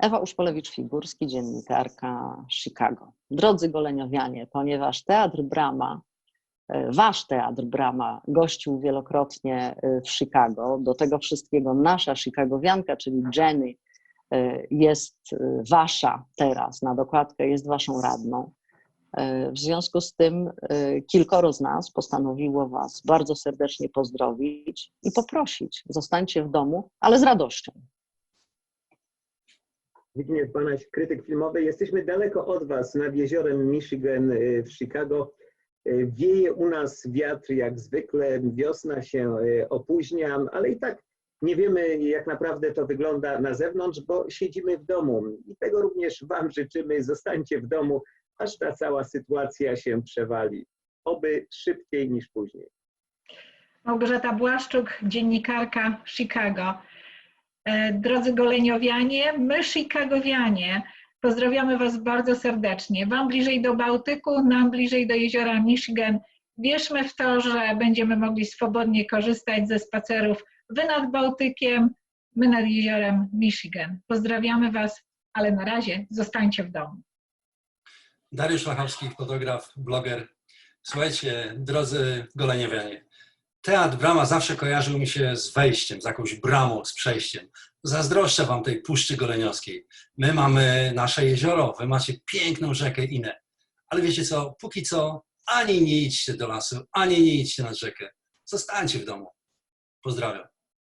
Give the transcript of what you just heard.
Ewa Uszpolewicz-Figurski, dziennikarka Chicago. Drodzy goleniowianie, ponieważ Teatr Brama, e, wasz Teatr Brama gościł wielokrotnie e, w Chicago, do tego wszystkiego nasza chicagowianka, czyli Jenny, e, jest wasza teraz, na dokładkę jest waszą radną. W związku z tym kilkoro z nas postanowiło Was bardzo serdecznie pozdrowić i poprosić, zostańcie w domu, ale z radością. Zbigniew Banaś, krytyk filmowy. Jesteśmy daleko od Was, nad jeziorem Michigan y, w Chicago. Y, Wieje u nas wiatr jak zwykle, wiosna się y, opóźnia, ale i tak nie wiemy, jak naprawdę to wygląda na zewnątrz, bo siedzimy w domu. I tego również Wam życzymy. Zostańcie w domu, aż ta cała sytuacja się przewali. Oby szybciej niż później. Małgorzata Błaszczuk, dziennikarka Chicago. E, Drodzy goleniowianie, my Chicagowianie, pozdrawiamy Was bardzo serdecznie. Wam bliżej do Bałtyku, nam bliżej do jeziora Michigan. Wierzmy w to, że będziemy mogli swobodnie korzystać ze spacerów Wy nad Bałtykiem, my nad jeziorem Michigan. Pozdrawiamy Was, ale na razie zostańcie w domu. Dariusz Lachowski, fotograf, bloger. Słuchajcie, drodzy goleniowianie, teatr Brama zawsze kojarzył mi się z wejściem, z jakąś bramą, z przejściem. Zazdroszczę wam tej Puszczy Goleniowskiej. My mamy nasze jezioro, wy macie piękną rzekę Inę. Ale wiecie co, póki co ani nie idźcie do lasu, ani nie idźcie nad rzekę. Zostańcie w domu. Pozdrawiam.